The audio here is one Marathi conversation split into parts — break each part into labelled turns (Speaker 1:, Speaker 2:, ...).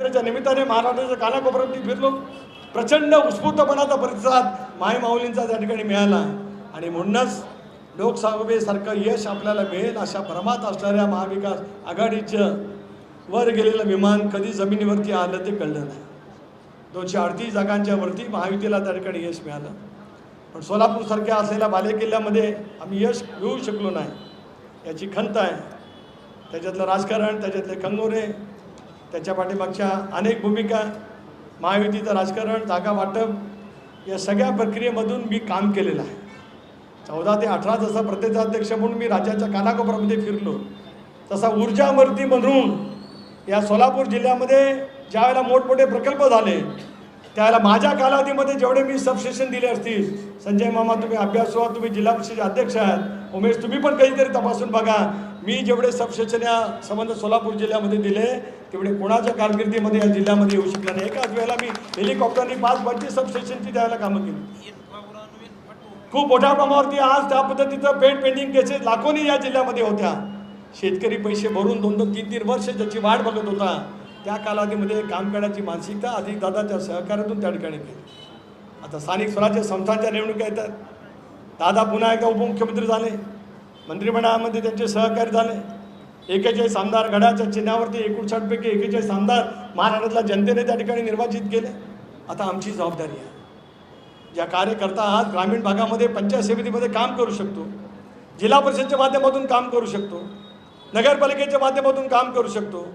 Speaker 1: त्याच्या निमित्ताने महाराष्ट्राच्या कानाकोपऱ्यात फिरलो. प्रचंड उत्स्फूर्तपणाचा प्रतिसाद माय माऊलींचा त्या ठिकाणी मिळाला आणि म्हणूनच लोकसभेसारखं यश आपल्याला मिळेल अशा भ्रमात असणाऱ्या महाविकास आघाडीचं वर गेलेलं विमान कधी जमिनीवरती आलं ते कळलं नाही. दोनशे अडतीस जागांच्या वरती महायुतीला त्या ठिकाणी यश मिळालं. पण सोलापूरसारख्या असलेल्या बालेकिल्ल्यामध्ये आम्ही यश मिळवू शकलो नाही. याची खंत आहे. त्याच्यातलं राजकारण त्याच्यातले कंगोरे त्याच्या पाठीमागच्या अनेक भूमिका महायुतीचं राजकारण जागा वाटप या सगळ्या प्रक्रियेमधून मी काम केलेलं आहे. चौदा ते अठरा जसा प्रदेशाध्यक्ष म्हणून मी राज्याच्या कानाकोपऱ्यामध्ये फिरलो तसा ऊर्जामर्ती म्हणून या सोलापूर जिल्ह्यामध्ये ज्यावेळेला मोठमोठे प्रकल्प झाले त्यावेळेला माझ्या कालावधीमध्ये जेवढे मी सबस्टेशन दिले असतील संजय मामा तुम्ही अभ्यास व्हा तुम्ही जिल्हा परिषदेचे अध्यक्ष आहात उमेश तुम्ही पण काहीतरी तपासून बघा. मी जेवढे सबस्टेशन या संबंध सोलापूर जिल्ह्यामध्ये दिले तेवढे कोणाच्या कारकिर्दीमध्ये या जिल्ह्यामध्ये येऊ शकलं नाही. एकाच वेळेला मी हेलिकॉप्टरनी पाच पंचवीस सबस्टेशनची द्यायला कामं केली. खूप मोठ्या प्रमाणावरती आज त्या पद्धतीचं पेड पेंडिंग केसेस लाखोनी या जिल्ह्यामध्ये होत्या. शेतकरी पैसे भरून दोन दोन तीन तीन वर्ष त्याची वाट बघत होता. त्या कालावधीमध्ये काम करण्याची मानसिकता अधिक दादाच्या सहकार्यातून त्या ठिकाणी केली आता स्थानिक स्वराज्य संस्थांच्या निवडणुका येतात. दादा पुन्हा एकदा उपमुख्यमंत्री झाले. मंत्रिमंडळामध्ये त्यांचे सहकारी झाले. एकेचाळीस आमदार गडाच्या चिन्हावरती एकोणसाठपैकी एकेचाळीस आमदार महाराष्ट्रातल्या जनतेने त्या ठिकाणी निर्वाचित केले. आता आमची जबाबदारी आहे. ज्या कार्यकर्ता आज ग्रामीण भागामध्ये पंचायत समितीमध्ये काम करू शकतो. जिल्हा परिषदच्या माध्यमातून काम करू शकतो. नगरपालिकेच्या माध्यमातून काम करू शकतो.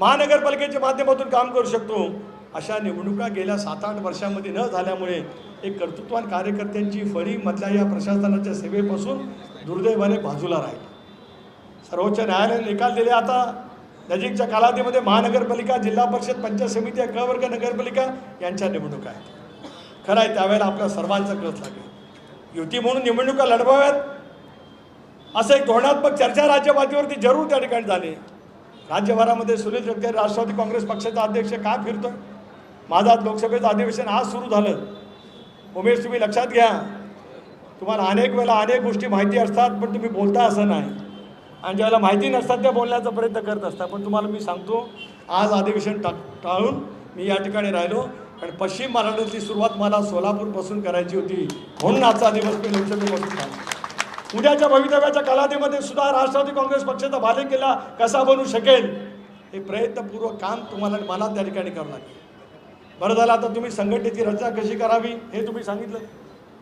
Speaker 1: महानगरपालिकेच्या माध्यमातून काम करू शकतो. अशा निवडणुका गेल्या सात आठ वर्षामध्ये न झाल्यामुळे एक कर्तृत्वान कार्यकर्त्यांची फळी मधल्या या प्रशासनाच्या सेवेपासून दुर्दैवाने बाजूला राहील. सर्वोच्च न्यायालयाने निकाल दिले आता. नजीकच्या कालावधीमध्ये महानगरपालिका जिल्हा परिषद पंचायत समिती गवर्ग नगरपालिका यांच्या निवडणुका आहेत. खरं आहे त्यावेळेला आपल्या सर्वांचा कळत लागेल. युती म्हणून निवडणुका लढवाव्यात? असं एक धोरणात्मक चर्चा राज्यपातीवरती जरूर त्या ठिकाणी झाली. राज्यभरामध्ये सुनील तटकरे राष्ट्रवादी काँग्रेस पक्षाचा अध्यक्ष का फिरतोय? माझा आज लोकसभेचं अधिवेशन आज सुरू झालं. उमेश तुम्ही लक्षात घ्या. तुम्हाला अनेक वेळेला अनेक गोष्टी माहिती असतात पण तुम्ही बोलता असं नाही. आणि ज्यावेळेला माहिती नसतात त्या बोलण्याचा प्रयत्न करत असतात. पण तुम्हाला मी सांगतो आज अधिवेशन टा टाळून मी या ठिकाणी राहिलो. कारण पश्चिम महाराष्ट्रातली सुरुवात मला सोलापूरपासून करायची होती. म्हणून आजचा दिवस मी लोकसभेपासून झाला उद्याच्या भवितव्याच्या कालावधीमध्ये सुद्धा राष्ट्रवादी काँग्रेस पक्षाचा बालेकिल्ला कसा बनू शकेल हे प्रयत्नपूर्वक काम तुम्हाला मला त्या ठिकाणी करावं लागेल. बरं झालं आता तुम्ही संघटनेची रचना कशी करावी हे तुम्ही सांगितलं.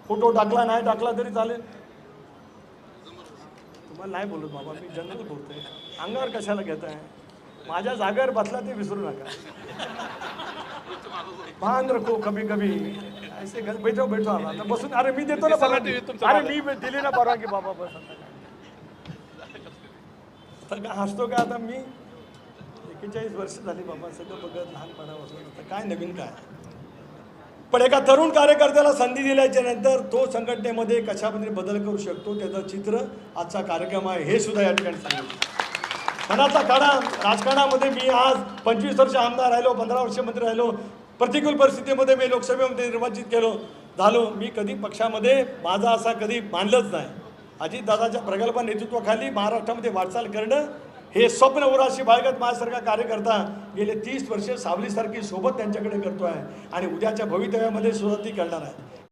Speaker 1: फोटो टाकला नाही टाकला तरी चालेल. तुम्हाला नाही बोलत बाबा मी जनरल बोलतोय. अंगावर कशाला घेत आहे माझ्या जागेवर बसला ते विसरू नका. भान रखो कभी कभी ऐसे घर बैठो बैठो आला आता बसून अरे मी देतो ना परवानगी। अरे मी दिली ना परवानगी बाबा बस. हसतो का? आता मी एकेचाळीस वर्ष झाली बाबा सगळं बघत लहानपणापासून. आता काय नवीन काय? पण एका तरुण कार्यकर्त्याला संधी दिल्याच्या नंतर तो संघटनेमध्ये कशा पद्धतीने बदल करू शकतो त्याचं चित्र आजचा कार्यक्रम आहे हे सुद्धा या ठिकाणी सांगितलं मनाचा काढा राजकारणामध्ये मी आज पंचवीस वर्ष आमदार राहिलो पंधरा वर्ष मंत्री राहिलो प्रतिकूल परिस्थितीमध्ये मी लोकसभेमध्ये निर्वाचित केलो झालो. मी कधी पक्षामध्ये माझा असा कधी मानलंच नाही. अजितदादाच्या प्रगल्भ नेतृत्वाखाली महाराष्ट्रामध्ये वाटचाल करणं हे स्वप्न उराशी बाळगत माझ्यासारखा कार्यकर्ता गेले तीस वर्ष सावलीसारखी सोबत त्यांच्याकडे करतो आहे आणि उद्याच्या भवितव्यामध्ये सुद्धा ती करणार आहे.